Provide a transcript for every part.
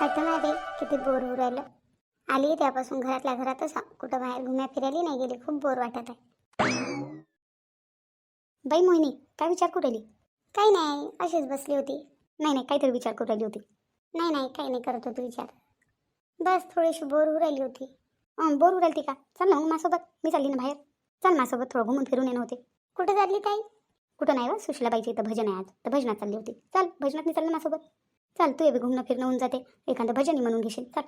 आता माहिती आहे किती बोर होऊ राहिलं. आली त्यापासून घरातल्या घरातच कुठं बाहेर घुम्या फिरायला नाही गेली खूप बोर वाटत आहे. बाई मोहिनी काय विचार करू राहिली? काही नाही अशीच बसली होती. नाही नाही काहीतरी विचार करू राहिली होती. नाही नाही काही नाही करत होती विचार. बस थोडीशी बोर होऊ राहिली होती. बोर होऊ राहिली का? चल ना मग माझ्यासोबत मी चालली ना बाहेर. चल माझ्यासोबत थोडं घुमून फिरून येणं होते. कुठं चालली ताई? कुठं नाही व सुशीलाबाईचं इथं भजन आहे आज. तर भजनात चालली होती. चल भजनात मी चाललं माझ्यासोबत चल तू बी घुमणं फिरणं होऊन जाते. एखादं भजनही म्हणून घेशील चल.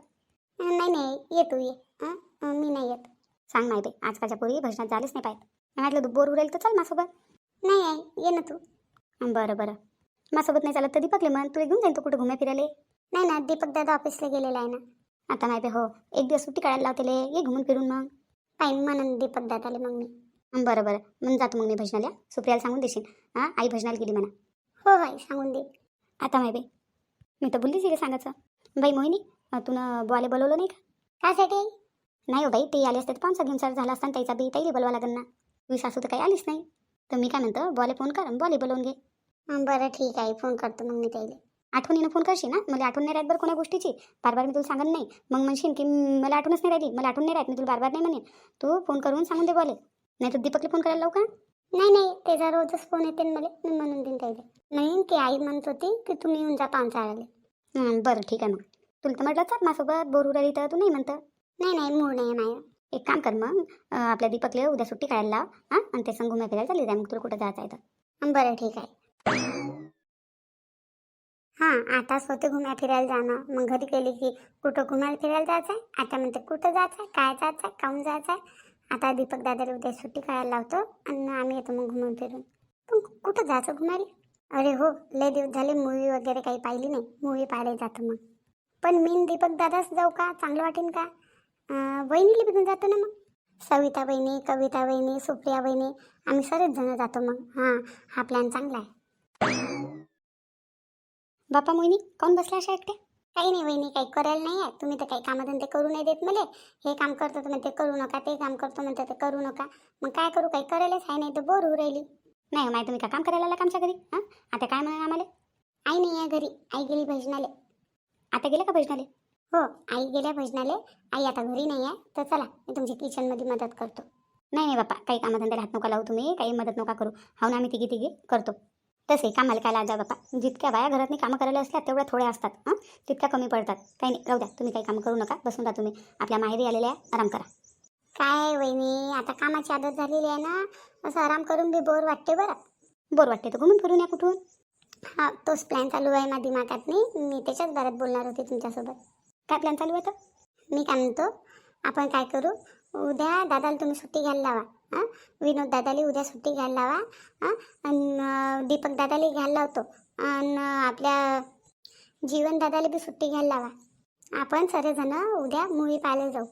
नाही नाही ये. तू ये हं? मी नाही येत. सांग नाही बाई आजकालच्या पोरी भजनात झालेच नाही पाहिजे मी म्हटलं तू बोर राहील तर चल माझ्यासोबत. नाही आहे ये ना तू. बरं बरं. माझ्यासोबत नाही चालत तर दीपकले म्हण तुला घेऊन जाईन तू कुठं घुम्या फिरायला? नाही ना दीपक दादा ऑफिसला गेलेला आहे ना. आता नाही बे हो. एक दिवस सुट्टी काढायला लावतेले ये घुमून फिरून मग. पाहिन म्हणून दीपक दादाले मग मी. बरं बरं. मग जातो मग मी भजनाला. सुप्रियाला सांगून देशील. हां आई भजनाला गेली म्हणा. हो हो सांगून दे. आता बाई मी तर बोललीच तिला सांगायचं. बाई मोहिनी अं, तुनं बुवाले बोलवलं नाही का? आई नाही हो बाई ते आले असते तर पाहुणचा घेऊन सर झाला असताना त्याचा बी ताईले बोलवा लागेल ना. तुझी सासू तर काही आलीच नाही. तर मी काय म्हणतो बॉले फोन कर बॉले बोलवून घे. बरं ठीक आहे फोन करतो मग मी त्याला. आठवणीनं फोन करशील ना? मला आठवण नाही राहत बरं कोणा गोष्टीची. बार बार मी तुला सांगत नाही. मग म्हणशील की मला आठवणच नाही राहिली. मला आठवण नाही राहत मी तुला बार बार नाही म्हणेन. तू फोन करून सांगून दे बॉले. नाही तर दीपकला फोन करायला लावू का? नाही नाही त्याचा रोजच फोन येते ना मला मी म्हणून देईन त्याला. नाही ती आई म्हणत होती की तुम्ही येऊन जा पाहुणचा बरं ठीक आहे मग. तुला तर म्हटलं चाल माझ्यासोबत बोरू राहिली तर तू नाही म्हणतं. नाही नाही मूळ नाही माझं. एक काम कर मग आपल्या दीपकले उद्या सुट्टी काढायला लाव हां आणि ते संग घुम्या फिरायला चालली जाय मग तुला कुठं जायचं आहे तर. बरं ठीक आहे. हां आता स्वतः घुम्या फिरायला जाणं मग घरी गेली की कुठं घुमायला फिरायला जायचं आहे? आता म्हणते कुठं जायचं आहे? काय जायचं आहे? काहून जायचं आहे? आता दीपक दादाला उद्या सुट्टी काढायला लावतो आणि आम्ही येतो मग घुमून फिरून. पण कुठं जायचं घुमायला? अरे हो लय दिवस झाले मूवी वगैरे काही पाहिली नाही. मूवी पाहायला जातो मग. पण मी दीपक दादाच जाऊ का? चांगलं वाटेन का? वहिनीला बघून जातो ना मग. सविता बहिणी कविता बहिणी सुप्रिया बहिणी आम्ही सर्वच जण जातो मग. हां हा प्लॅन चांगला आहे. बापा मोहिनी कोण बसला अशा एकट्या काही नाही वहिनी काही करायला नाही आहे. तुम्ही तर काही कामधंदे करू नाही देत मला. हे काम करतो तर म्हणते करू नका ते काम करतो म्हणते ते करू नका. मग काय करू काही करायलाच आहे नाही तर बोर होऊ राहिली. नाही हो, माहिती तुम्ही का काम करायला आला आमच्या घरी? हां? आता काय म्हणा आम्हाला? आई नाही आहे घरी. आई गेली भजनाले. आता गेलं का भजनाले? हो आई गेल्या भजनाले. आई आता घरी नाही आहे. तर चला मी तुमच्या किचनमध्ये मदत करतो. नाही नाही बाप्पा काही कामधंद्याला हात नका लावू तुम्ही. काही मदत नका करू. हो ना आम्ही तिघी तिघी करतो. तसे कामाला काय लाजा बाप्पा? जितक्या बाया घरातनी कामं करायला असल्या तेवढ्या थोड्या असतात हां? तितक्या कमी पडतात. काही नाही राहू द्या. तुम्ही काही कामं करू नका. बसून राहा तुम्ही. आपल्या माहेरी आलेल्या आहे, आराम करा. काय वहिनी? आता कामाची आदत झालेली आहे ना? असं आराम करून बी बोर वाटते बरं. बोर वाटते तर घुमून फिरून या कुठून? हा तोच प्लॅन चालू आहे माझ्या दिमागात नाही मी त्याच्याच बारात बोलणार होते तुमच्यासोबत. काय प्लॅन चालू आहे तर? मी काय म्हणतो आपण काय करू? उद्या दादाला तुम्ही सुट्टी घ्यायला लावा. हां? विनोद दादाला उद्या सुट्टी घ्यायला लावा. हां? आणि दीपक दादाला घ्यायला लावतो. आणि आपल्या जीवन दादाला बी सुट्टी घ्यायला लावा. आपण सर्वजण उद्या मूवी पाहायला जाऊ.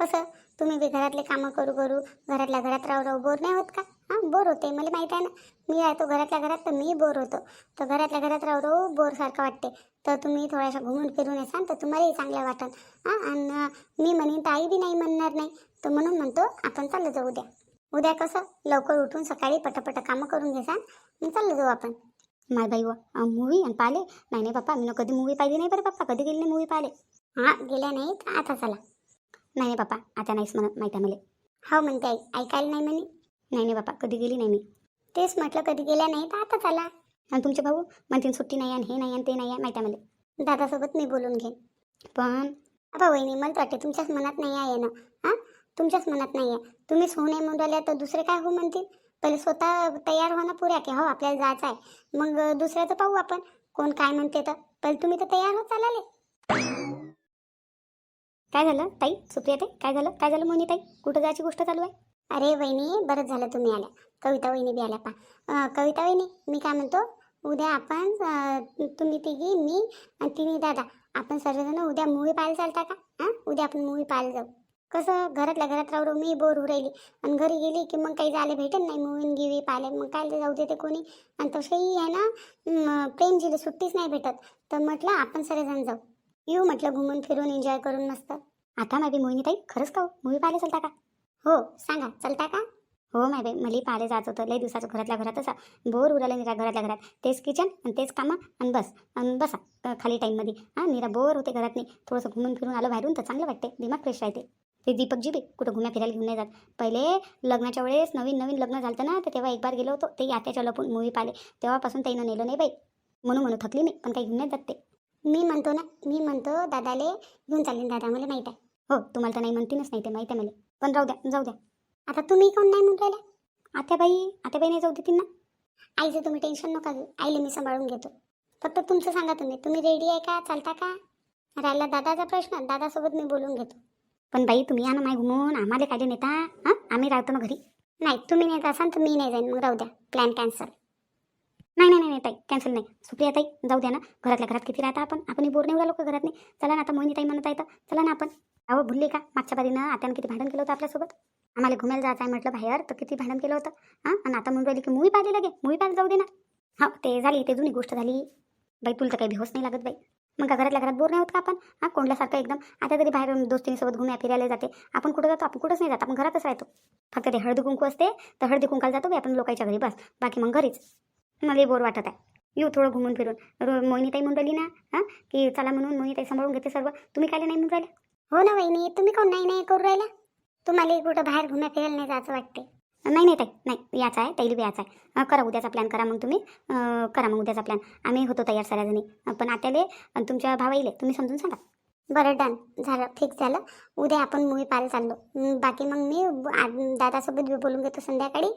कसं? तुम्ही बी घरातले कामं करू करू घरातल्या घरात राहू राहू बोर नाही होत का? हां? बोर होते. मला माहीत आहे ना. मी राहतो घरातल्या घरात तर मी बोर होतो. तर घरातल्या घरात राहू राहू बोरसारखं वाटते. तर तुम्ही थोड्याशा घुमून फिरून येसान तर तुम्हालाही चांगलं वाटेल हां? आणि मी म्हणेन तर आई बी नाही म्हणणार नाही. तर म्हणून म्हणतो आपण चाललं जाऊ उद्या. उद्या कसं? लवकर उठून सकाळी पटापट कामं करून घेसान मग चाललं जाऊ आपण. माय बाई व मूवी आणि पाहिले? नाही नाही बाप्पा मी कधी मूवी पाहिली नाही बरं बाप्पा. कधी गेली नाही मूवी पाहिले हां गेल्या नाही तर आता चला. नाही नाही बाप्पा आता नाहीच म्हणत माहीत आहे मला. हो म्हणते आई. ऐकायला नाही म्हणे. नाही नाही बाप्पा कधी गेली नाही मी. तेच म्हटलं कधी गेल्या नाही तर आता चला. आणि तुमचे भाऊ? म्हणतील सुट्टी नाही आणि हे नाही आणि ते नाही आहे माहीत आहे मला. दादासोबत मी बोलून घेईन. पण अबा वहिनी मला तर वाटते तुमच्याच मनात नाही आहे ना हां? तुमच्याच मनात नाही आहे तुम्हीच होऊ नाही म्हणून तर दुसरे काय हो म्हणतील? पहिले स्वतः तयार होणं पुऱ्या की हो आपल्याला जायचं आहे. मग दुसऱ्याचं पाहू आपण. कोण काय म्हणते तर. पहिले तुम्ही तर तयार हो चालाले. काय झालं ताई? सुप्रिया ताई काय झालं? काय झालं मोनी ताई? कुठं जायची गोष्ट चालू आहे? अरे वहिनी बरंच झालं तुम्ही आल्या. कविता वहिनी बी आल्या पा कविता वहिनी मी काय म्हणतो? उद्या आपण तुम्ही तिघी मी आणि तिन्ही दादा आपण सर्वजण उद्या मूवी पाहायला चालता का? हां उद्या आपण मूवी पाहायला जाऊ. कसं घरातल्या घरात राहू मी बोर होऊ राहिली. आणि घरी गेली की मग काही जायला भेटत नाही मूवी गिवी पाहिले मग काय जाऊ देते कोणी. आणि तसंही आहे ना प्लेन प्रेमजीला सुट्टीच नाही भेटत. तर म्हटलं आपण सगळेजण जाऊ. येऊ म्हटलं घुमून फिरून एन्जॉय करून मस्त. आता माझी मोहिनी ताई खरंच का हो? मूवी पाहायला चलता का? हो सांगा चलता का? हो माय बाई मला पाहायला जायचं होतं. लई दिवसाचं घरातल्या घरातच बोर उरायला निरा घरातल्या घरात. तेच किचन आणि तेच कामं आणि बस. आणि बसा खाली टाईममध्ये हां निरा बोर होते घरात नाही थोडंसं घुमून फिरून आलं बाहेरून तर चांगलं वाटते दिमाग फ्रेश राहते. ते दीपकजी बी कुठं घुम्या फिरायला घेऊन नाही जात. पहिले लग्नाच्या वेळेस नवीन नवीन लग्न झालं ना तर तेव्हा एक बार गेलो होतो. ते आत्याच्या लपून मूवी पाहिले. तेव्हापासून ताईनं नेलं नाही बाई. म्हणून म्हणून थकली मी पण काही घेऊन नाही जात ते. मी म्हणतो ना मी म्हणतो दादाले घेऊन चालेल दादा मला माहीत आहे. हो तुम्हाला तर नाही म्हणतीनच नाही ते माहीत आहे मला. पण राहू द्या जाऊ द्या. आता तुम्ही कोण नाही म्हणून राहिला? आत्याबाई आत्याबाई नाही जाऊ देतील ना? आईचं तुम्ही टेन्शन नका घेऊ. आईला मी सांभाळून घेतो. फक्त तुमचं सांगा तुम्ही. तुम्ही रेडी आहे का? चालता का? राहिला दादाचा प्रश्न. दादासोबत मी बोलून घेतो. पण बाई तुम्ही या ना माय घुमून. आम्हाला काय नेता? हां? आम्ही राहतो ना घरी. नाही तुम्ही नेत असाल तर मी नाही जाईन. मग राहू द्या. प्लॅन कॅन्सल नाही नाही नाही ताई कॅन्सल नाही. सुप्रिया ताई जाऊ द्या ना. घरातल्या घरात किती राहता आपण? आपण बोर नाही उडालो का घरात नाही. चला ना आता मोहिनी ताई म्हणत आहे तर चला ना आपण. अहो भुलली का? मागच्या बारीनं आत्यानं किती भांडण केलं होतं आपल्यासोबत? आम्हाला घुमायला जायचं आहे म्हटलं बाहेर तर किती भांडण केलं होतं? हां? आणि आता म्हणून राहिली की मूवी पाहिली लगे मूवी पाहायला जाऊ दे ना. हो ते झाली ते जुनी गोष्ट झाली. बाई तुला तर काही भेवच नाही लागत बाई. मग का घरातल्या घरात बोर नाही होत का आपण? हां कोंडल्यासारखं एकदम. आता तरी बाहेर दोस्तींसोबत घुम्या फिरायला जाते. आपण कुठं जातो? आपण कुठंच नाही जात. आपण घरातच राहतो. फक्त ते हळदी कुंकू असते. तर हळदी कुंकाला जातो आपण लोकांच्या घरी बस. बाकी मग घरीच. मला बोर वाटत आहे. येऊ थोडं घुमून फिरून. रो मोहिनीताई म्हणून राहिली ना? हां? की चला म्हणून मोहिनीताई सांभाळून घेते सर्व. तुम्ही काय नाही म्हणून राहिला? हो ना वहिनी. तुम्ही कोण नाही नाही करू राहिला तुम्हाला कुठं बाहेर घुम्या फिरायला नाही जायचं वाटते नाही नाही ताई नाही याचा आहे तैली बी याचा आहे. करा उद्याचा प्लॅन करा मग तुम्ही. करा मग उद्याचा प्लॅन आम्ही होतो तयार सगळ्याजणी. पण आत्याले आणि तुमच्या भावाईले तुम्ही समजून सांगा. बरं डन झालं फिक्स झालं. उद्या आपण मूवी पाहायला चाललो. बाकी मग मी दादासोबत बी बोलून घेतो संध्याकाळी.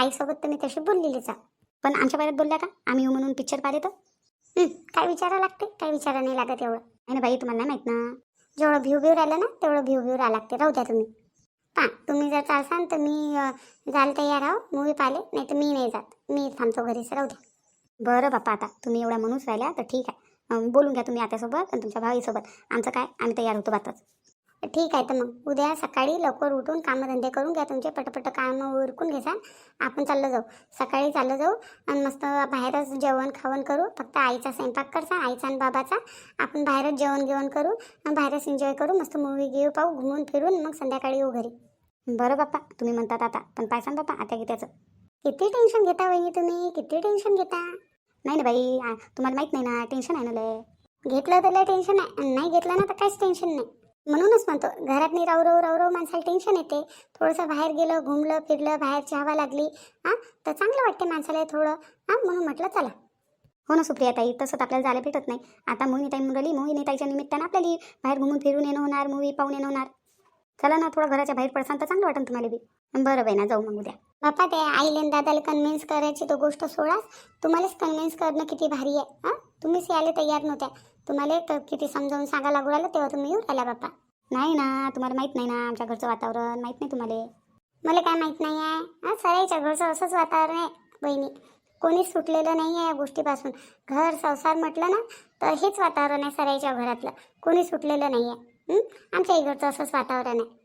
आईसोबत तर मी तशी बोललेलीच आहे. पण आमच्या बाहेर बोलल्या का? आम्ही येऊ म्हणून पिक्चर पाहिले तर काय विचारा लागते? काय विचारा नाही लागत एवढं. नाही ना बाई तुम्हाला नाही माहीत ना. जेवढं व्ह्यू व्ह्यू राहिलं ना तेवढं व्ह्यू व्ह्यू राहा लागते. राहू द्या तुम्ही. पा तुम्ही जर चालसान तर मी जायला तयार आहो. मूवी पाहिले नाही तर मी नाही जात. मी थांबतो घरीच. राहू द्या बरं बाप्पा आता तुम्ही एवढ्या म्हणूच राहिल्या तर ठीक आहे. बोलून घ्या तुम्ही आत्यासोबत आणि तुमच्या भावीसोबत. आमचं काय? आम्ही तयार होतो बातच. ठीक आहे तर मग उद्या सकाळी लवकर उठून कामधंदे करून घ्या तुमचे पटपट कामं उरकून घेसान. आपण चाललं जाऊ. सकाळी चाललं जाऊ आणि मस्त बाहेरच जेवण खावण करू. फक्त आईचा स्वयंपाक करसा आईचा आणि बाबाचा. आपण बाहेरच जेवण जेवण करू आणि बाहेरच एन्जॉय करू. मस्त मूवी घेऊ पाहू घुमून फिरून मग संध्याकाळी येऊ घरी. बरं बाप्पा तुम्ही म्हणतात आता. पण काय सांग बाप्पा आता त्याचं किती टेन्शन घेता वहिनी तुम्ही? किती टेन्शन घेता? नाही ना बाई तुम्हाला माहीत नाही ना टेन्शन आहे ना लय. घेतलं तर लय टेन्शन आहे. आणि नाही घेतलं ना तर काहीच टेन्शन नाही. म्हणूनच म्हणतो घरात नाही रावरव रावरव माणसाला टेन्शन येते. थोडंसं बाहेर गेलं घुमलं फिरलं बाहेरची हवा लागली हां तर चांगलं वाटते माणसाला थोडं हां म्हणून म्हटलं चला. हो ना सुप्रिया ताई तसं तर आपल्याला जायला भेटत नाही. आता मोहिनी ताई मुरली राहिली मोहिनी ताईच्या निमित्तानं आपल्याला बाहेर घुमून फिरून येणं होणार मूवी पाहून येणं होणार. चला ना थोडं घराच्या बाहेर पडसान तर चांगलं वाटेल तुम्हाला बी. बरं बाई ना जाऊ मग उद्या. बापा ते आईले आणि दादाला कन्व्हिन्स करायची तो गोष्ट सोडाच. तुम्हालाच कन्व्हिन्स करणं किती भारी आहे हां? तुम्हीच यायला तयार नव्हत्या तुम्हाला क- किती समजावून सांगा लागू राहिलं तेव्हा तुम्ही येऊ राहिला बाप्पा नाही ना तुम्हाला माहीत नाही ना आमच्या घरचं वातावरण माहीत नाही तुम्हाला. मला काय माहीत नाही आहे हां? सराईच्या घरचं असंच वातावरण आहे बहिणी. कोणीच सुटलेलं नाही आहे या गोष्टीपासून. घर संसार म्हटलं ना तर हेच वातावरण आहे सराईच्या घरातलं. कोणी सुटलेलं नाही आहे आमच्या इकडचं असंच वातावरण आहे.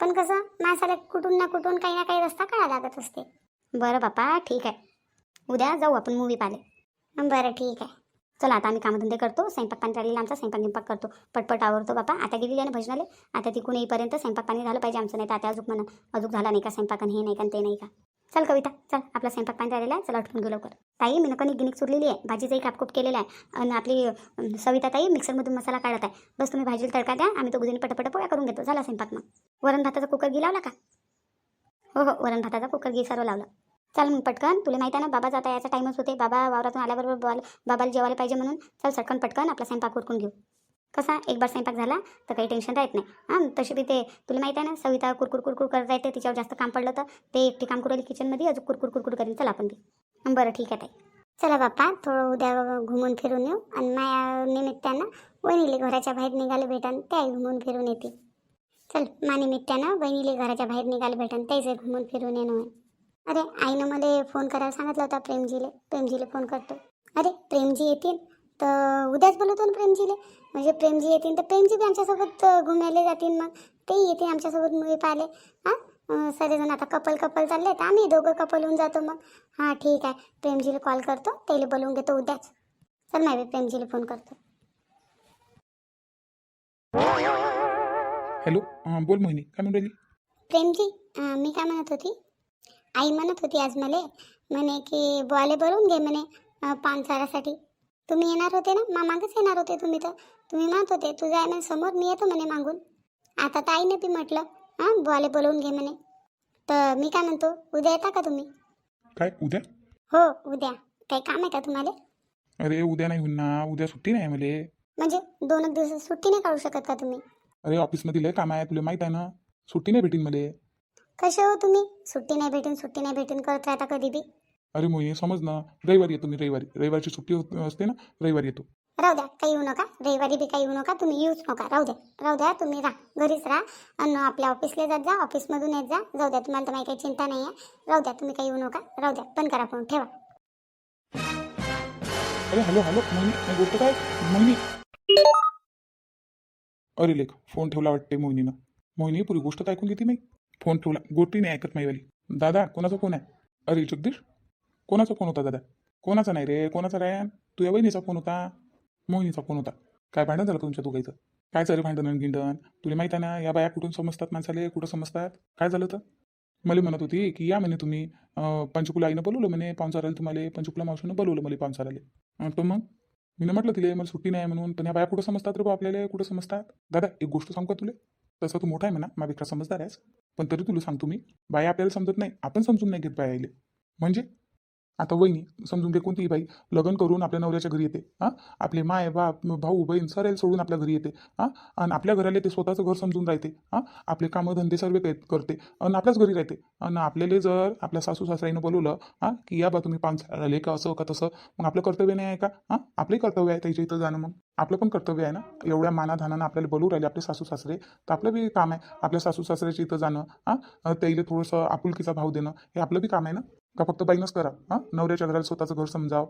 पण कसं माणसाला कुठून ना कुठून काही ना काही रस्ता काढा लागत असते. बरं बापा ठीक आहे. उद्या जाऊ आपण मूवी पाहिले बरं ठीक आहे. चला आता आम्ही कामधंदे करतो स्वयंपाक पाणी राहिलेला आमचा स्वयंपाक निंपाक करतो. पटपट आवडतो बापा. आता गेलेली आहे ना भजनाले. आता तिकून येईपर्यंत स्वयंपाक पाणी झालं पाहिजे आमचं नाही तर आता अजून म्हणा अजून झाला नाही का स्वयंपाक हे नाही का ते नाही का? चल कविता चल. आपला स्वयंपाक पाणी राहिलेला आहे. चला उठून घेऊ लवकर. ताई मी कणिक गिनिक चुरलेली आहे. भाजीचाही कापकूप केलेला आहे. आणि आपली सविता ताई मिक्सरमधून मसाला काढत आहे. बस तुम्ही भाजीला तडका द्या. आम्ही तो गुजरी पटपट पोया करून घेतो. झाला स्वयंपाक मग. वरण भाताचा कुकर गी लावला का? हो हो. वरण भाताचा कुकर गी सर्व लावला. चल मग पटकन. तुला माहिती आहे ना बाबा जाता याचा टाईमच होते. बाबा वावरातून आल्याबरोबर बाबाला जेवायला पाहिजे म्हणून. चल सटकन पटकन. आपला स्वयंपाक उरकून घेऊ. कसा? एक बार स्वयंपाक झाला तर काही टेन्शन राहत नाही. हां तशी बी ते तुला माहिती आहे ना सविता कुरकुर कुरकुर करत राहते तिच्यावर जास्त काम पडलं तर. ते एकटी काम करू किचनमध्ये अजून कुरकुर कुरकुर करेल चला आपण बी. बरं ठीक आहे ताई. चला बाप्पा थोडं उद्या घुमून फिरून येऊ. आणि माया निमित्तानं वहिनीले घराच्या बाहेर निघालं भेटन त्याही घुमून फिरून येते. चल मा निमित्तानं वहिनीले घराच्या बाहेर निघालं भेटन त्याचे घुमून फिरून येणं अरे आईनं मला फोन करायला सांगितलं होता प्रेमजीले. प्रेमजीले फोन करतो. अरे प्रेमजी येतील? तर उद्याच बोलवतो ना प्रेमजीले. म्हणजे प्रेमजी येतील तर प्रेमजी बी आमच्यासोबत घुमायला जातील मग. ते येतील आमच्यासोबत मूवी पाहिले हां? सगळेजण आता कपल कपल चालले तर आम्ही दोघं कपल होऊन जातो मग. हां ठीक आहे. प्रेमजीला कॉल करतो. त्याला बोलवून घेतो उद्याच. चल नाही प्रेमजीला फोन करतो. हॅलो बोल मोहिनी. काय म्हणून राहिली? प्रेमजी मी काय म्हणत होती? आई म्हणत होती आज मला. म्हणे की बुवाले भरून घे म्हणे अं, पानसारासाठी. तुम्ही येणार होते ना? मा मागच येणार होते तुम्ही तर. तुम्ही म्हणत होते तुझं आहे म्हणे समोर मी येतो म्हणे मागून. आता तर आईने बी म्हटलं हां बुवाले बोलवून घे म्हणे. तर मी काय म्हणतो उद्या येता का तुम्ही? काय उद्या? हो उद्या. काही काम आहे का तुम्हाला? अरे उद्या नाही ना. उद्या सुट्टी नाही मले. म्हणजे दोन एक दिवस सुट्टी नाही काढू शकत का तुम्ही? अरे ऑफिसमध्ये लय काम आहे तुला माहीत आहे ना? सुट्टी नाही भेटीन मले. कसे हो तुम्ही? सुट्टी नाही भेटून सुट्टी नाही भेटून करत राहता कधी बी. अरे मोहिनी समज ना रविवारी येतो मी रविवारी. रविवारची सुट्टी होत असते ना रविवारी येतो. राहू द्या काही येऊ नका. रविवारी बी काही येऊ नका तुम्ही येऊच नका. राहू द्या राहू द्या तुम्ही राहा. घरीच राहा. आणि आपल्या ऑफिसला जात जा ऑफिसमधून येत जा. जाऊ द्या तुम्हाला तर काही काही चिंता नाही आहे राहू द्या तुम्ही काही येऊ नका. राहू द्या बंद करा फोन ठेवा. अरे हॅलो हॅलो मोहिनी गोष्ट काय? मोहिनी. अरे लेख फोन ठेवला वाटते मोहिनीनं. मोहिनी पुरी गोष्ट तर ऐकून घेते नाही. फोन ठेवला गोष्टी नाही ऐकत माईवाली. दादा कोणाचा फोन आहे? अरे जगदीश? कोणाचा फोन होता दादा? कोणाचा नाही रे? कोणाचा काय तुझ्या बहिणीचा फोन होता? मोहिनीचा फोन होता. काय भांडण झालं तुमच्या दोघायचं काय झालं भांडण गिंडण? तुला माहीत आहे ना या बाया कुठून समजतात माणसाले? कुठं समजतात? काय झालं तर मला म्हणत होती की या म्हणे तुम्ही. पंचकुला आईनं बोलवलं म्हणे पाहुणचाराला तुम्हाला. पंचकुला मावशीनं बोलवलं मला पाहुणचाराले तर मग? मी म्हटलं तिला मला सुट्टी नाही आहे म्हणून. पण ह्या बाया कुठं समजतात रे बा आपल्याला? कुठं समजतात? दादा एक गोष्ट सांगू का तुला? तसं तू मोठा आहे म्हणा माझ्यापेक्षा समजदार आहेस. पण तरी तुला सांगतो मी बाया आपल्याला समजत नाही. आपण समजून नाही घेत बाया आईले म्हणजे? आता वहिनी समजून घे कोणतीही बाई लग्न करून आपल्या नवऱ्याच्या घरी येते. हां? आपले माय बाप भाऊ बहीण सरेल सोडून आपल्या घरी येते. हां? आणि आपल्या घराला ते स्वतःचं घर समजून राहते. हां? आपले कामं धंदे सर्व काही करते. आणि आपल्याच घरी राहते. आणि आपल्याला जर आपल्या सासू सासऱ्यानं बोलवलं हां? की या बा तुम्ही पाच झाले का असं का तसं? मग आपलं कर्तव्य नाही आहे का? हां? आपले कर्तव्य आहे त्याच्या इथं जाणं मग. आपलं पण कर्तव्य आहे ना? एवढ्या मानाधानानं आपल्याला बोलू राहिले आपले सासू सासरे तर आपलं बी काम आहे आपल्या सासू सासऱ्याच्या इथं जाणं. हां? त्याला थोडंसं आपुलकीचा भाव देणं हे आपलं बी काम आहे ना? का फक्त बाईनच करा? हां? नवऱ्याच्या घराला स्वतःचं घर समजाव.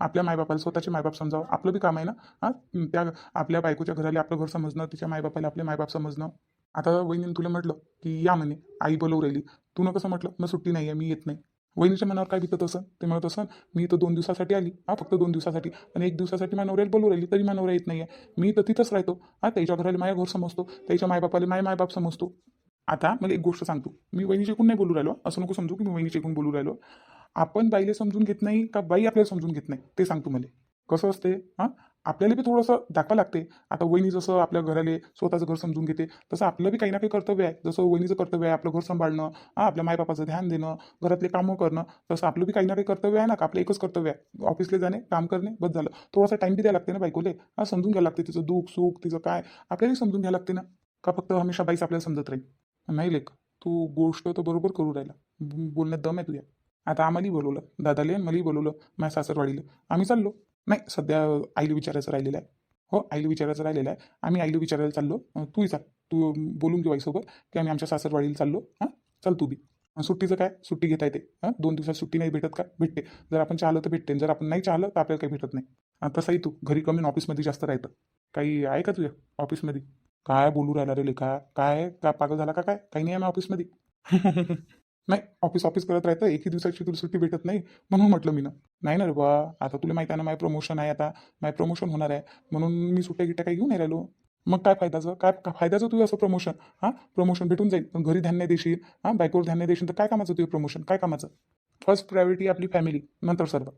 आपल्या मायबापाला स्वतःचे मायबाप समजाव. आपलं बी काम आहे ना? हां? त्या आपल्या बायकोच्या घराला आपलं घर समजणं तिच्या मायबापाला आपले मायबाप समजणं. आता वहिनीनं तुला म्हटलं की या म्हणे आई बोलवू राहिली. तू न कसं म्हटलं. मग सुट्टी नाही आहे मी येत नाही. वहिनीच्या मनावर काय विकत असं? ते म्हणत असं मी तर दोन दिवसासाठी आली. हा फक्त दोन दिवसासाठी. आणि एक दिवसासाठी माझ्या नवऱ्याला बोलू राहिली तरी माझ्या नवऱ्या येत नाही आहे मी तर तिथंच राहतो. हा त्याच्या घराला माझ्या घर समजतो. त्याच्या मायबापाला माझ्या मायबाप समजतो. आता मला एक गोष्ट सांगतो. मी वहिनीच्या एकूण नाही बोलू राहिलो असं नको समजू की मी वहिनी एकूण बोलू राहिलो. आपण बाईला समजून घेत नाही का बाई आपल्याला समजून घेत नाही? ते सांगतो मला. कसं असते हां? आपल्याला बी थोडंसं दाखवा लागते. आता वहिनी जसं आपल्या घराले स्वतःचं घर समजून घेते तसं आपलं बी काही ना काही कर्तव्य आहे. जसं वहिनीचं कर्तव्य आहे आपलं घर सांभाळणं हां आपल्या मायबापाचं ध्यान देणं घरातले कामं करणं तसं आपलं बी काही ना काही कर्तव्य आहे ना का आपलं एकच कर्तव्य आहे. ऑफिसला जाणे काम करणे बस झालं. थोडासा टाईम बी द्यायला लागते ना बायकोले हां समजून घ्यायला लागते तिचं दुःख सुख तिचं काय आपल्यालाही समजून घ्यायला लागते ना. का फक्त हमेशा बाईस आपल्याला समजत राहील? नाही लेख तू गोष्ट तर बरोबर करू राहिला. बोलण्यात दम आहे तुझ्या. आता आम्हालाही बोलवलं दादाले मलाही बोलवलं माझ्या सासरवाडीला. आम्ही चाललो. नाही सध्या आईला विचारायचं राहिलेलं आहे. हो आईला विचारायचं राहिलेलं आहे. आम्ही आईला विचारायला चाललो. तूही चाल. तू बोलून घेऊ आईसोबत की आम्ही आमच्या सासरवाडीला चाललो. हां? चल तू बी. सुट्टीचं काय? सुट्टी घेता येते. हां? दोन दिवसात सुट्टी नाही भेटत का? भेटते. जर आपण चाहलं तर भेटते. जर आपण नाही चाहलं तर आपल्याला काही भेटत नाही. तसंही तू घरी कमी ऑफिसमध्ये जास्त राहतं. काही आहे का तुझ्या? ऑफिसमध्ये? काय बोलू राहिला रे लेखा? काय? का पागल झाला का काय? काही नाही आहे ऑफिसमध्ये. नाही ऑफिस ऑफिस करत राहतं एकही दिवसाची तुला सुट्टी भेटत नाही. म्हणून म्हटलं मी ना नाही ना रे बा आता तुला माहिती आहे ना माझं प्रमोशन आहे आता. माझं प्रमोशन होणार आहे. म्हणून मी सुट्ट्या गिट्ट्या काही घेऊन नाही राहिलो. मग काय फायद्याचं? काय काय फायद्याचं तुझं असं प्रमोशन हां? प्रमोशन भेटून जाईल. पण घरी ध्यान नाही देशील. हां? बायकोवर ध्यान नाही देशील तर काय कामाचं तुझं प्रमोशन काय कामाचं? फर्स्ट प्रायोरिटी आपली फॅमिली नंतर सर्व.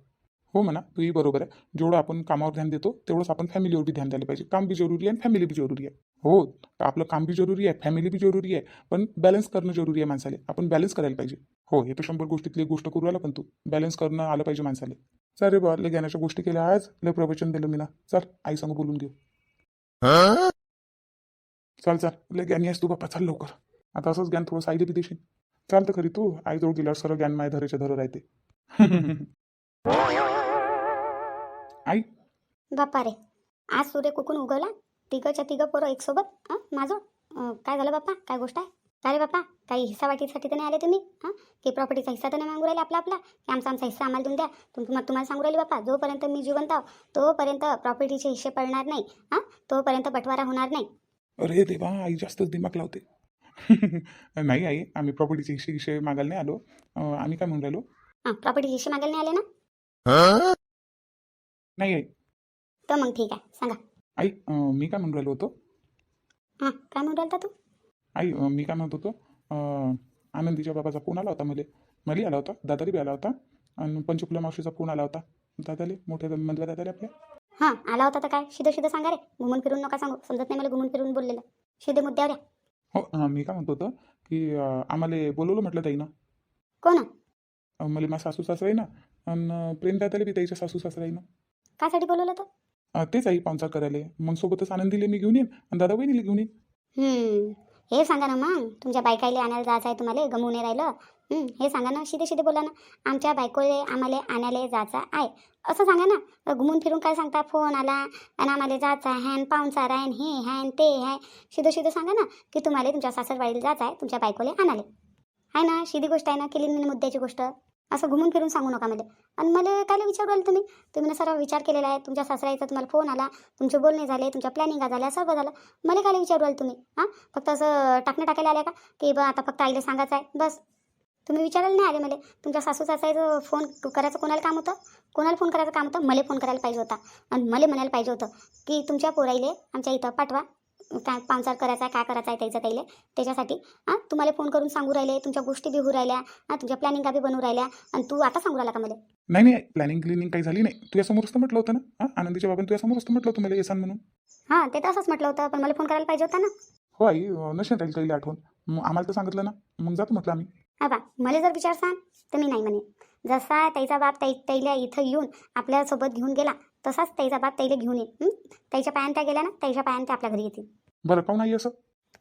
हो म्हणा तुही बरोबर आहे. जेवढं आपण कामावर ध्यान देतो तेवढंच आपण फॅमिलीवर बी ध्यान द्यायला पाहिजे. काम बी जरुरी आहे आणि फॅमिली बी जरुरी आहे. हो आपलं काम बी जरुरी आहे फॅमिली बी जरुरी आहे पण बॅलन्स करणं जरुरी आहे माणसाला. आपण बॅलन्स करायला पाहिजे. हो हे तर शंभर गोष्टीतली एक गोष्ट करू आला पण तू. बॅलन्स करणं आलं पाहिजे माणसाला. चल रे बा लय ज्ञानाच्या गोष्टी केल्या आज. लय प्रवचन दिलं मी ना चल आई संग बोलून घेऊ. चल चल लय ज्ञानी आहेस तू बाप्पा. चल लवकर. आता असंच ज्ञान थोडं साईड बी देशील. चालतं खरी तू. आईजवळ गेल्यावर सर्व ज्ञान माय धरेच्या धर राहते. आई. बापा रे. आज सूर्य कुकून उगवला? तिघच्या तिघं पोरं एक सोबत हां माझं? अं, काय झालं बाप्पा? काय गोष्ट आहे? काय रे बाप्पा काही हिस्सा वाटीसाठी तर नाही आले तुम्ही? हां की प्रॉपर्टीचा हिस्सा तर नाही मागू राहिले आपला आपला? की आमचा आमचा हिस्सा आम्हाला देऊन द्या. तुम तुम्हाला तुम्हाला सांगू राहिले बाप्पा जोपर्यंत मी जिवंत आहो तोपर्यंत प्रॉपर्टीचे हिस्से पडणार नाही. हां तोपर्यंत बटवारा होणार नाही. अरे देवा आई जास्तच दिमाग लावते. नाही आई आम्ही प्रॉपर्टीचे हिशे हिशे मागायला नाही आलो. अं, आम्ही काय म्हणून राहिलो? हां प्रॉपर्टीचे हिस्से मागायला नाही आले ना? नाही आई. तर मग ठीक आहे सांगा. आई अं, मी काय म्हणून राहिलो होतो? हां काय म्हणून राहिला तू? आई अं, मी काय म्हणत होतो अं, आनंदीच्या बाबाचा फोन आला होता मला. मला आला होता दादारी बी आला होता आणि पंचकुला मावशीचा फोन आला होता. दादाले मोठ्या मंदव्या दादाले आपल्या? हां आला होता तर काय? शिदं शिदं सांगा रे. घुमून फिरून नका सांगू. समजत नाही मला घुमून फिरून बोललेलं. शिदे मुद्द्यावर या. हो अं, मी काय म्हणतो होतं की आम्हाला बोलवलं म्हटलं ताईनं. कोण? अं, मला माझा सासू सासरा आहे ना आणि प्रेम दादाले बी ताईच्या सासू सासरा ना. कासाठी बोलवलं तर अं, तेच आई पाहुणचार करायला. मग सोबतच आनंदीले मी घेऊन येईन आणि दादा वहिनीला घेऊन येईन. हम्म, हे सांगा ना मग. तुमच्या बायकाईले आणायला जायचं आहे तुम्हाला गमवून नाही राहिलं? हम्म, हे सांगा ना शिदे शिदे बोला ना. आमच्या बायकोले आम्हाला आणायला जायचं आहे. असं सांगा ना. घुमून फिरून काय सांगता? फोन आला आणि आम्हाला जायचं आहे हॅन पाहुणचार आहे हे हॅन ते आहे. शिदं शिदं सांगा ना की तुम्हाला तुमच्या सासरवाडीला जायचं आहे तुमच्या बायकोले आणाले आहे ना? शिदी गोष्ट आहे ना केली मी मुद्द्याची गोष्ट? असं घुमून फिरून सांगू नका मला. आणि मला काय विचारू राहिले तुम्ही? तुम्ही सर्व विचार केलेला आहे. तुमच्या सासऱ्याचा तुम्हाला फोन आला. तुमचे बोलणे झाले तुमच्या प्लॅनिंगा झाल्या सर्व झालं. मला काय विचारू राहिले तुम्ही? हां? फक्त असं टाकणं टाकायला आल्या का? की बा आता फक्त आईला सांगायचं आहे. बस. तुम्ही विचारायला नाही आले मला. तुमच्या सासू सासऱ्याचं फोन करायचं कोणाला काम होतं? कोणाला फोन करायचं काम होतं? मला फोन करायला पाहिजे होता. आणि मला म्हणायला पाहिजे होतं की तुमच्या पोराईले आमच्या इथं पाठवा. काय पाहुणचार करायचा आहे काय करायचं आहे त्याचं त्याईले त्याच्यासाठी हां तुम्हाला फोन करून सांगू राहिले तुमच्या गोष्टी बी होऊ राहिल्या हां तुमच्या प्लॅनिंगा बी बनवू राहिल्या आणि तू आता सांगू राहिला का मला? नाही नाही प्लॅनिंग क्लिनिंग काही झाली नाही. तुझ्यासमोरच तर म्हटलं होतं ना? हां आनंदीच्या बाबांनी तुझ्यासमोरच तर म्हटलं होतं मला येसान म्हणून. हां ते तर असंच म्हटलं होतं पण मला फोन करायला पाहिजे होता ना. हो आई नसेल राहील ताईला आठवण. मग आम्हाला तर सांगितलं ना. मग जातो म्हटलं आम्ही. हा बा मला जर विचार सांग तर मी नाही म्हणे. जसा त्याचा बाप ताईला इथं येऊन आपल्यासोबत घेऊन गेला तसाच त्याचा बाप ताईला घेऊन येईल. हं? त्याच्या पायान त्या गेल्या ना त्याच्या पायान त्या आपल्या घरी येतील. बरं काऊन आई असं?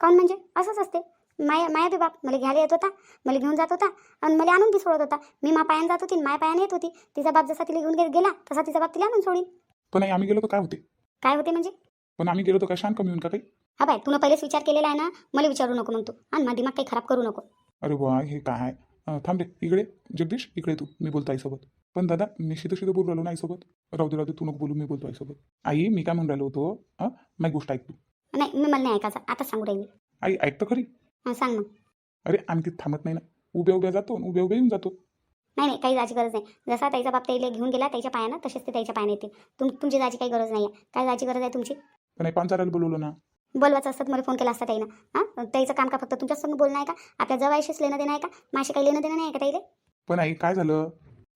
काऊन म्हणजे? असंच असते. माया माया बी बाप. मला घ्यायला येत होता मला घेऊन जात होता आणि मला आणून बी सोडत होता. मी मा पायान जात होती माया पायान येत होती. तिचा बाप जसा तिला घेऊन गेला तसा तिचा बाप तिला आणून सोडील पण आई आम्ही गेलो तर काय होते? काय होते म्हणजे? पण आम्ही गेलो तर काय? शान कमी होऊन का काही? हा बाय तुला पहिलेच विचार केलेला आहे ना मला विचारू नको मग तू आणि माझा दिमाग काही खराब करू नको. अरे बुवा हे काय थांब रे इकडे जगदीश इकडे तू. मी बोलतो आईसोबत. पण दादा मी शिदं शिदं बोलू राहिलो ना आईसोबत? राहू दे राहू दे तू नको बोलू मी बोलतो आईसोबत. आई मी काय म्हणून राहिलो होतो? हां? माझी गोष्ट ऐक तू. नाही मी मला नाही ऐकायचं. आता सांगू राहिली. आई ऐक तर खरी. हां सांग मग अरे आम्ही तिथे थांबत नाही ना. उभ्या उभ्या जातो आणि उभ्या उभ्या येऊन जातो. नाही नाही काही जायची गरज नाही. जसा त्याचा बाप त्याला घेऊन गेला त्याच्या पायानं तसेच ते त्याच्या पायाने येते तुम तुमची जायची काही गरज नाही आहे काय जायची गरज आहे तुमची? पण आई पांचारायला बोलवलं ना. बोलवायचं असतं तर मला फोन केला असता त्याईनं हां? त्याचं काम का फक्त तुमच्या संग बोलणं आहे का? आपल्या जवळशीच लेणं देणं आहे का? माशी काही लेणं देणं नाही आहे का त्याईले पण आई काय झालं?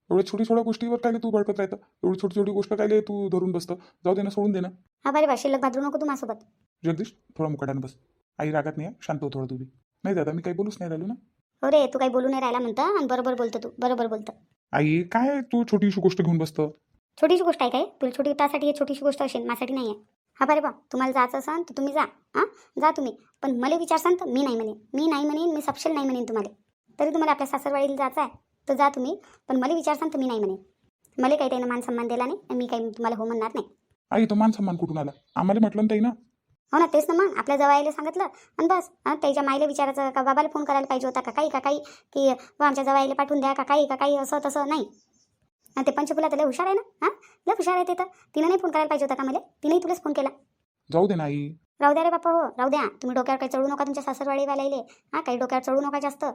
एवढ्या छोटी छोट्या गोष्टीवर काय तू भडकत राहतं? एवढी छोटी छोटी गोष्ट काय तू धरून बसतं? जाऊ दे ना सोडून दे ना. हा बरे बा शिल्लक भादरू नको तू माझ्यासोबत. जगदीश थोडा मुकाट्यानं बस. आई रागात नाही शांत हो थोडं तू बी. नाही दादा मी काही बोलूच नाही राहिलो ना. हो रे तू काही बोलू नाही राहिला म्हणतं आणि बरोबर बोलतो तू बरोबर बोलतं. आई काय तू छोटीशी गोष्ट घेऊन बसतं? छोटीशी गोष्ट आहे काय? तुला छोटी त्यासाठी ही छोटीशी गोष्ट असेल माझ्यासाठी नाही आहे हा बरे बा तुम्हाला जायचं असेल तर तुम्ही जा हां? जा तुम्ही. पण मला विचारसान तर मी नाही म्हणेन. मी नाही म्हणेन मी सपशेल नाही म्हणेन तुम्हाला. तरी तुम्हाला आपल्या सासरवाडीला जायचं आहे तर जा तुम्ही पण मला विचारसान मी नाही म्हणेन मला काही त्यानं मान सन्मान दिला नाही मी काही तुम्हाला हो म्हणणार नाही. आई तो मान सन्मान कुठून आला? आम्हाला म्हटलं ना ताई ना हो ना तेच ना मग. आपल्या जवायला सांगितलं. आणि बस त्याच्या माईला विचारायचं का बाबाला फोन करायला पाहिजे होता का काही का काही? की व आमच्या जवायला पाठवून द्या का काही का काही असं तसं नाही. आणि ते पंचकुला तर लय हुशार आहे ना? हां? लय हुशार आहे ते तर. तिनं नाही फोन करायला पाहिजे होता का मला? तिनेही तुलाच फोन केला. जाऊ दे ना आई. राहू द्या रे बाप्पा हो. राहू द्या. तुम्ही डोक्यावर काही चढू नका तुमच्या सासरवाडीवाल्याले हां काही डोक्यावर चढू नका जास्त.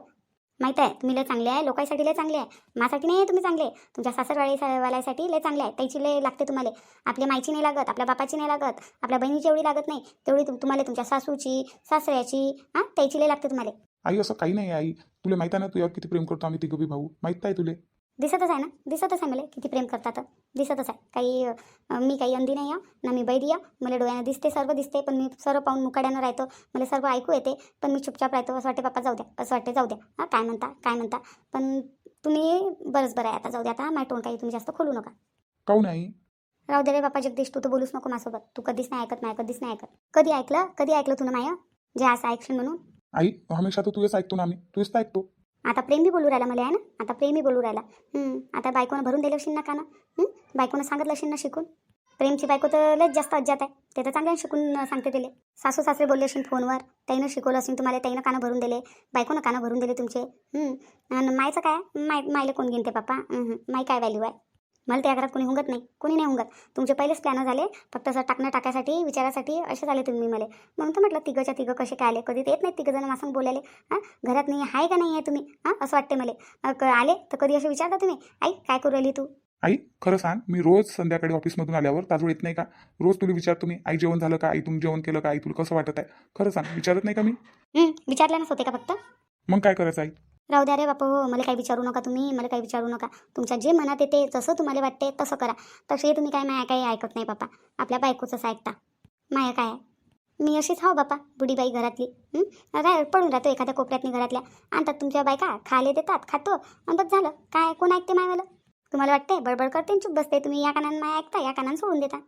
माहीत आहे तुम्ही लय चांगले आहे लोकांसाठी लय चांगले आहे. माझ्यासाठी नाही आहे तुम्ही चांगले तुमच्या सासरवाळीवाल्यासाठी लय चांगले आहे. त्याची लय लागते तुम्हाला. आपल्या माईची नाही लागत आपल्या बापाची नाही लागत आपल्या बहिणीची एवढी लागत नाही. तेवढी तुम्हाला तुमच्या सासूची सासऱ्याची हां? त्याची लय लागते तुम्हाला. आई असं काही नाही आहे आई. तुला माहिती आहे ना तुझ्यावर किती प्रेम करतो आम्ही तिघं बी भाऊ. माहीत आहे तुले? दिसतच आहे ना? दिसतच आहे मला. किती प्रेम करतात. दिसतच आहे. काही मी काही अंधी नाही आहे. ना मी बैरी आहे. मला डोळ्यानं दिसते सर्व दिसते पण मी सर्व पाहून मुकाड्यानं राहतो. मला सर्व ऐकू येते पण मी चुपचाप राहतो. असं वाटते पप्पा जाऊ द्या. असं वाटते जाऊ द्या. हां काय म्हणता? काय म्हणता? पण तुम्ही बरंच बरं आहे आता. जाऊ द्या आता. माझं तोंड काही तुम्ही जास्त खोलू नका. काऊन आई राहू दे रे बाप्पा जगदीश. तू तर बोलूच नको माझ्यासोबत. तू कधीच नाही ऐकत नाही कधीच नाही ऐकत. कधी ऐकलं? कधी ऐकलं तुला माया? जे असं ऐकशील म्हणून. आई हमेशा तर तुझेच ऐकतो ना आम्ही. तुझेच ऐकतो. आता प्रेमी बोलू राहिला मला आहे ना? आता प्रेमी बोलू राहिला. आता बायकोनं भरून दिलं असेल ना का ना बायकोनं सांगितलं असेल ना शिकून. प्रेमची बायको तर लयच जास्त अज्जात आहे. ते तर चांगल्याने शिकून सांगते दिले सासू सासरे बोलले असेल फोनवर ताईनं शिकवलं असेल तुम्हाला त्यानं कानं भरून दिले बायकोनं कानं भरून दिले तुमचे. आणि मायचं काय? माय मायला कोण घेते पप्पा? माय काय व्हॅल्यू आहे? मला त्या घरात कोणी हुंगत नाही कोणी नाही हुंगत. तुमचे पहिलेच प्लॅन झाले फक्त असं टाकणं टाकायसाठी विचारासाठी असे झाले तुम्ही मला. म्हणून तर म्हटलं तिघंच्या तिघं कसे काय आले? कधी ते येत नाही तिघं जण मासंग बोलायले. हां? घरात नाही आहे का नाही आहे तुम्ही? हां? असं वाटते मला. आले तर कधी असं विचारता तुम्ही? आई काय करू राहिली तू? आई खरं सांग मी रोज संध्याकाळी ऑफिसमधून आल्यावर ताजवळ येत नाही का? रोज तुला विचारतो मी आई जेवण झालं का? आई तुम्ही जेवण केलं का? आई तुला कसं वाटत आहे? खरं सांग विचारत नाही का मी? विचारल्यानंच होते का फक्त? मग काय करायचं आई? राहू द्या रे बापा हो मला काही विचारू नका तुम्ही मला काही विचारू नका. तुमच्या जे मनात येते जसं तुम्हाला वाटते तसं करा. तसे तुम्ही काय माया काही ऐकत नाही बापा. आपल्या बायकोचंच ऐकता. माया काय आहे? मी अशीच हाव बापा बुढीबाई घरातली. राय पडून राहतो एखाद्या कोपऱ्यातनी घरातल्या. आणतात तुमच्या बायका खाले देतात खातो. आणि बस झालं. काय कोण ऐकते मायवालं? तुम्हाला वाटते बडबड करते आणि चुप बसते तुम्ही या कानानं माया ऐकता या कानानं सोडून देता.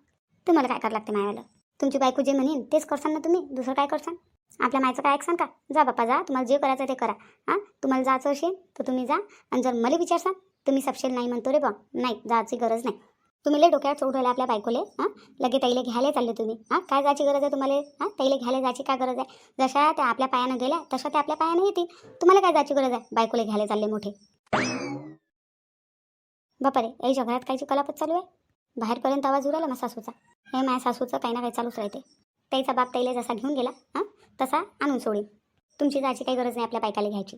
तुम्हाला काय करावं लागते मायावालं? तुमची बायको जे म्हणेन तेच करसान ना तुम्ही दुसरं काय करसान? आपल्या मायचं काय ऐकसान का? जा बापा जा तुम्हाला जे करायचं ते करा. हां? तुम्हाला जायचं असेल तर तुम्ही जा. आणि जर मला विचारसान तुम्ही सपशेल नाही म्हणतो रे बा. नाही जायची गरज नाही. तुम्ही लय डोक्यावर चढू आपल्या बायकोले हां? लगे ताईले घ्यायला चालले तुम्ही. हां? काय जायची गरज आहे तुम्हाला? हां? ताईले घ्यायला जायची काय गरज आहे? जशा त्या आपल्या पायानं गेल्या तशा त्या आपल्या पायानं येतील. तुम्हाला काय जायची गरज आहे? बायकोले घ्यायला चालले मोठे. बापा रे याच्या घरात कायची कलापत चालू आहे? बाहेरपर्यंत आवाज उराला मग सासूचा. हे माझ्या सासूचं काही ना काही चालूच राहते. त्याचा बाप ताईले जसा घेऊन गेला हां? तसा आणून सोडीन. तुमची जायची काही गरज नाही आपल्या बायकाला घ्यायची.